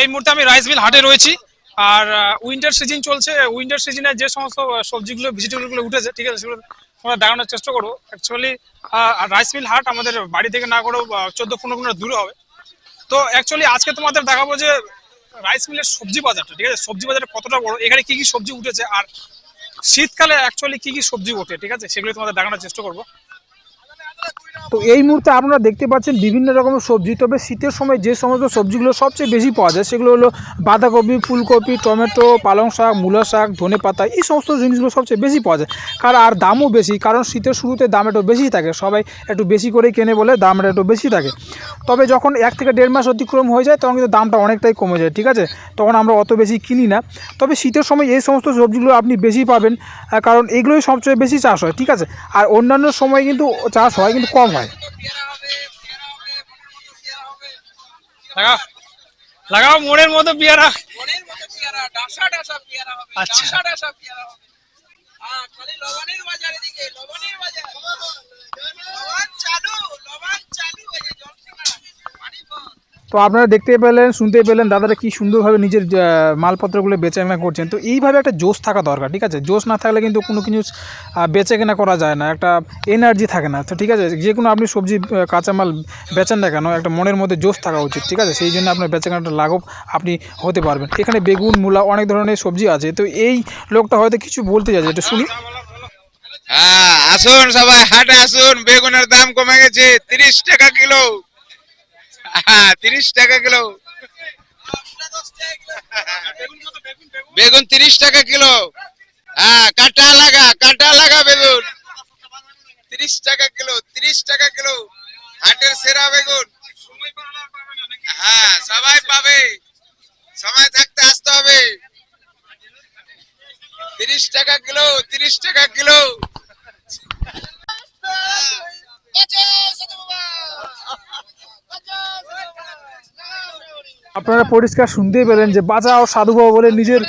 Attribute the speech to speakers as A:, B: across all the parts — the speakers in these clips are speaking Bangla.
A: এই মুহূর্তে আমি রাইস মিল হাটে রয়েছি। আর উইন্টার সিজন চলছে। উইন্টার সিজনে যে সমস্ত সবজিগুলো ভেজিটেবলগুলো উঠেছে, ঠিক আছে, সেগুলো আমরা দেখানোর চেষ্টা করব অ্যাকচুয়ালি রাইস মিল হাট আমাদের বাড়ি থেকে না করেও চোদ্দ পনেরো কিলোমিটার দূরে হবে। তো অ্যাকচুয়ালি আজকে তোমাদের দেখাবো যে রাইস মিলের সবজি বাজারটা, ঠিক আছে? সবজি বাজারটা কতটা বড়? এখানে কি কি সবজি উঠেছে? আর শীতকালে অ্যাকচুয়ালি কি কি সবজি ওঠে, ঠিক আছে? সেগুলো তোমাদের দেখানোর চেষ্টা করব।
B: তো এই মুহূর্তে আপনারা দেখতে পাচ্ছেন বিভিন্ন রকমের সবজি। তবে শীতের সময় যে সমস্ত সবজিগুলো সবচেয়ে বেশি পাওয়া যায়, সেগুলো হলো বাঁধাকপি, ফুলকপি, টমেটো, পালং শাক, মূলা শাক, ধনে পাতা, এই সমস্ত জিনিসগুলো সবচেয়ে বেশি পাওয়া যায়। কারণ আর দামও বেশি, কারণ শীতের শুরুতে দাম একটু বেশি থাকে, সবাই একটু বেশি করেই কেনে বলে দামটা একটু বেশি থাকে। তবে যখন এক থেকে দেড় মাস অতিক্রম হয়ে যায়, তখন কিন্তু দামটা অনেকটাই কমে যায়, ঠিক আছে? তখন আমরা অত বেশি কিনি না। তবে শীতের সময় এই সমস্ত সবজিগুলো আপনি বেশি পাবেন কারণ এগুলোই সবচেয়ে বেশি চাষ হয়, ঠিক আছে? আর অন্যান্য সময় কিন্তু চাষ হয় কিন্তু কম হয়।
A: লাগাও। লাগাও মোড়ের মতো পেয়ারা। আচ্ছা।
C: ডাসা ডাসা পেয়ারা হবে হ্যাঁ খালি লবণের বাজার এদিকে লবণের বাজার লবণ চালু লবণ চালু এই যে জলসিমা পানি পথ
B: তো আপনারা দেখতে পেলেন শুনতে পেলেন দাদারা কি সুন্দরভাবে নিজের মালপত্রগুলো বেচা কেনা করছেন। তো এইভাবে একটা জোশ থাকা দরকার ঠিক আছে? জোশ না থাকলে কিন্তু কোনো কিছু আহ, বেচা কেনা করা যায় না একটা এনার্জি থাকে না। তো ঠিক আছে যে কোনো আপনি সবজি কাঁচামাল বেচেন না কেন একটা মনের মধ্যে জোশ থাকা উচিত ঠিক আছে? সেই জন্য আপনার বেচা কেনাটা লাঘব আপনি হতে পারবেন। এখানে বেগুন মূলা অনেক ধরনের সবজি আছে। তো এই লোকটা হয়তো কিছু বলতে যাচ্ছে এটা শুনি।
D: হ্যাঁ আসুন সবাই হাটে আসুন বেগুনের দাম কমে গেছে তিরিশ টাকা কিলো। তিরিশ টাকা কিলো। বেগুন তিরিশ টাকা কিলো। হ্যাঁ কাটা লাগা কাটা লাগা বেগুন। তিরিশ টাকা কিলো, তিরিশ টাকা কিলো। হাটের সেরা বেগুন। হ্যাঁ সবাই পাবে। সময় থাকতে আসতে হবে। তিরিশ টাকা কিলো, তিরিশ টাকা কিলো।
B: আপনারা পরিষ্কার শুনতেই পেলেন যে বাঁচাও সাধুবাবু বলে নিজের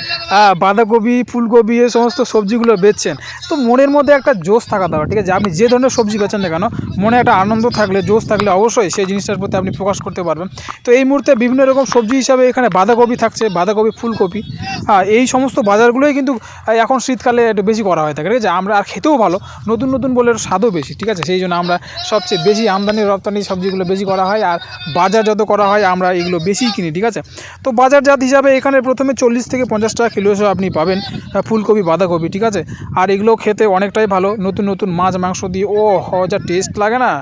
B: বাঁধাকপি, ফুলকপি, এই সমস্ত সবজিগুলো বেচছেন। তো মনের মধ্যে একটা জোশ থাকা দরকার, ঠিক আছে? আপনি যে ধরনের সবজি বেচেন না কেন, মনে একটা আনন্দ থাকলে, জোশ থাকলে অবশ্যই সেই জিনিসটার প্রতি আপনি প্রকাশ করতে পারবেন। তো এই মুহূর্তে বিভিন্ন রকম সবজি হিসাবে এখানে বাঁধাকপি থাকছে, বাঁধাকপি, ফুলকপি। হ্যাঁ এই সমস্ত বাজারগুলোই কিন্তু এখন শীতকালে একটু বেশি করা হয়ে থাকে, ঠিক আছে? আমরা আর খেতেও ভালো, নতুন নতুন বলে স্বাদও বেশি, ঠিক আছে? সেই জন্য আমরা সবচেয়ে বেশি আমদানি, রপ্তানি সবজিগুলো বেশি করা হয়, আর বাজার যত করা হয়, আমরা এগুলো বেশিই কিনি, ঠিক আছে? তো বাজারজাত হিসাবে এখানে প্রথমে চল্লিশ থেকে পঞ্চাশ টাকা কিলো হিসেবে আপনি পাবেন ফুলকপি, বাঁধাকপি, ঠিক আছে? আর এগুলো খেতে অনেকটাই ভালো, নতুন নতুন মাছ, মাংস দিয়ে, ও যা টেস্ট লাগে না?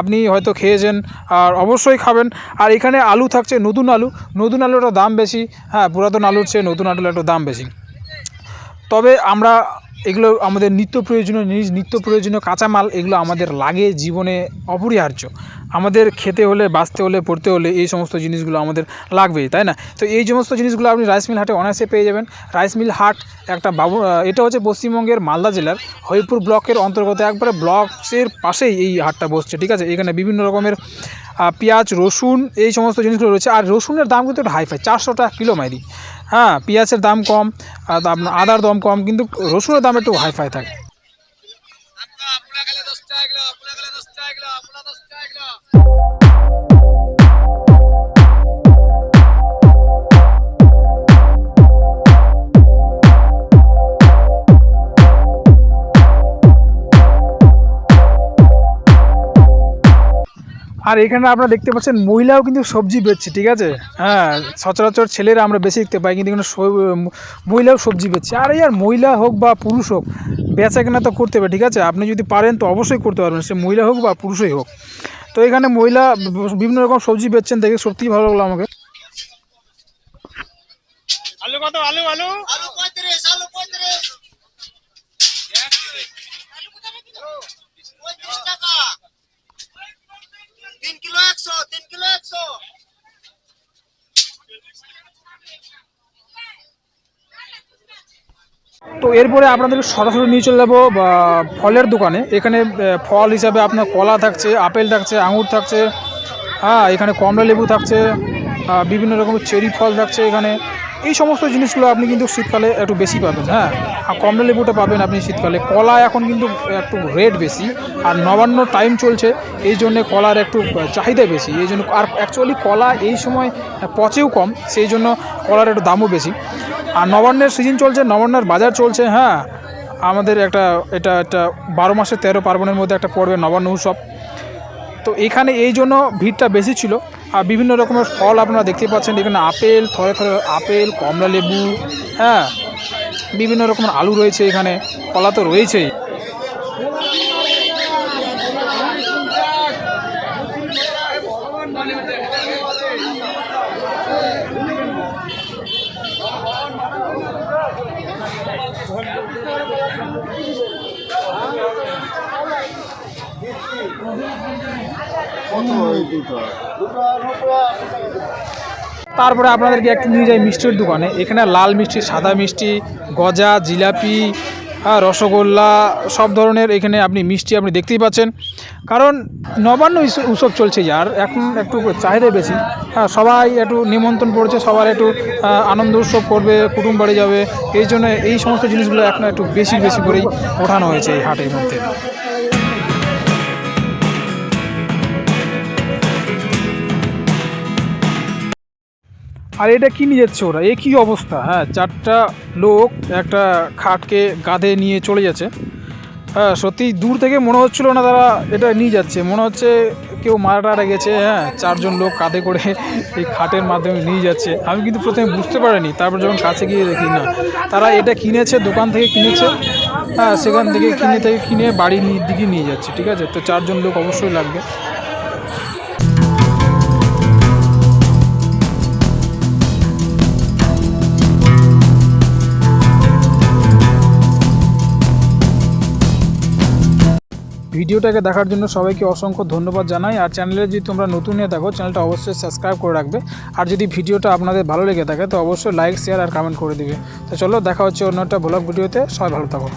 B: আপনি হয়তো খেয়েছেন, আর অবশ্যই খাবেন। আর এখানে আলু থাকছে, নতুন আলু। নতুন আলুটার দাম বেশি হ্যাঁ পুরাতন আলুর চেয়ে নতুন আলুর একটু দাম বেশি। তবে আমরা এগুলো আমাদের নিত্য প্রয়োজনীয় জিনিস, নিত্য প্রয়োজনীয় কাঁচামাল, এগুলো আমাদের লাগে, জীবনে অপরিহার্য। আমাদের খেতে হলে, বাঁচতে হলে, পড়তে হলে এই সমস্ত জিনিসগুলো আমাদের লাগবেই, তাই না? তো এই সমস্ত জিনিসগুলো আপনি রাইস মিল হাটে অনায়াসে পেয়ে যাবেন। রাইস মিল হাট একটা বাবু এটা হচ্ছে পশ্চিমবঙ্গের মালদা জেলার হরিপুর ব্লকের অন্তর্গত, একবারে ব্লকের পাশেই এই হাটটা বসছে, ঠিক আছে? এখানে বিভিন্ন রকমের পেঁয়াজ, রসুন, এই সমস্ত জিনিসগুলো রয়েছে। আর রসুনের দাম কিন্তু একটু হাইফাই চারশো টাকা কিলো মাইরি। হ্যাঁ পেঁয়াজের দাম কম আদার দাম কম, কিন্তু রসুনের দাম একটু হাইফাই থাকে। আর এখানে আপনারা দেখতে পাচ্ছেন মহিলাও কিন্তু সবজি বেচছে ঠিক আছে? হ্যাঁ সচরাচর ছেলেরা আমরা বেশি দেখতে পাই কিন্তু এখানে সব- মহিলাও সবজি বেচছে। আর এই আর মহিলা হোক বা পুরুষ হোক বেচা কেনা তো করতে হবে ঠিক আছে? আপনি যদি পারেন তো অবশ্যই করতে পারবেন সে মহিলা হোক বা পুরুষই হোক। তো এখানে মহিলা বিভিন্ন রকম সবজি বেচছেন দেখে সত্যিই ভালো লাগল আমাকে।
A: আলু কত? আলু আলু?
C: আলু পঁয়ত্রিশ আলু পঁয়ত্রিশ। পঁয়ত্রিশ টাকা। তিন কিলো একশো, তিন কিলো একশো।
B: তো এরপরে আপনাদের সরাসরি নিয়ে চলে যাব ফলের দোকানে। এখানে ফল হিসাবে আপনার কলা থাকছে, আপেল থাকছে, আঙুর থাকছে হ্যাঁ এখানে কমলা লেবু থাকছে বিভিন্ন রকমের চেরি ফল থাকছে এখানে। এই সমস্ত জিনিসগুলো আপনি কিন্তু শীতকালে একটু বেশি পাবেন হ্যাঁ? আর কমলা লেবুটা পাবেন আপনি শীতকালে। কলা এখন কিন্তু একটু রেট বেশি, আর নবান্ন টাইম চলছে, এই জন্যে কলার একটু চাহিদা বেশি। এই জন্য আর অ্যাকচুয়ালি কলা এই সময় পচেও কম, সেই জন্য কলার একটু দামও বেশি। আর নবান্নের সিজন চলছে, নবান্নের বাজার চলছে হ্যাঁ? আমাদের একটা, এটা একটা বারো মাসে তেরো পার্বণের মধ্যে একটা পড়বে নবান্ন উৎসব। তো এখানে এই জন্য ভিড়টা বেশি ছিল। আর বিভিন্ন রকমের ফল আপনারা দেখতে পাচ্ছেন এখানে আপেল, থরে থরে আপেল কমলা লেবু হ্যাঁ বিভিন্ন রকমের আলু রয়েছে এখানে, কলা তো রয়েছেই। তারপরে আপনাদেরকে একটু নিয়ে যাই মিষ্টির দোকানে। এখানে লাল মিষ্টি, সাদা মিষ্টি, গজা, জিলাপি হ্যাঁ রসগোল্লা, সব ধরনের এখানে আপনি মিষ্টি আপনি দেখতেই পাচ্ছেন। কারণ নবান্ন উৎসব চলছে যার এখন একটু চাহিদা বেশি। হ্যাঁ সবাই একটু নিমন্ত্রণ পড়ছে, সবার একটু আনন্দ উৎসব করবে, কুটুম বাড়ি যাবে। এই জন্য এই সমস্ত জিনিসগুলো এখন একটু বেশি বেশি করেই ওঠানো হয়েছে এই হাটের মধ্যে। আর এটা কি নিয়ে যাচ্ছে ওরা? এ কী অবস্থা? হ্যাঁ চারটা লোক একটা খাটকে গাধে নিয়ে চলে যাচ্ছে। হ্যাঁ সত্যি দূর থেকে মনে হচ্ছিল না তারা এটা নিয়ে যাচ্ছে। মনে হচ্ছে কেউ মারা টারা গেছে হ্যাঁ চারজন লোক কাঁধে করে এই খাটের মাধ্যমে নিয়ে যাচ্ছে। আমি কিন্তু প্রথমে বুঝতে পারিনি, তারপর যখন কাছে গিয়ে দেখি, না, তারা এটা কিনেছে, দোকান থেকে কিনেছে। হ্যাঁ সেখান থেকে কিনে থেকে কিনে বাড়ির দিকে নিয়ে যাচ্ছে, ঠিক আছে? তো চারজন লোক অবশ্যই লাগবে। ভিডিওটাকে দেখার জন্য সবাইকে অসংখ্য ধন্যবাদ জানাই। আর চ্যানেলে যদি তোমরা নতুন হয়ে থাকো, চ্যানেলটা অবশ্যই সাবস্ক্রাইব করে রাখবে। আর যদি ভিডিওটা আপনাদের ভালো লেগে থাকে, তো অবশ্যই লাইক, শেয়ার আর কমেন্ট করে দিবে। তো চলো, দেখা হচ্ছে অন্য একটা ব্লগ ভিডিওতে। সবাই ভালো থাকো।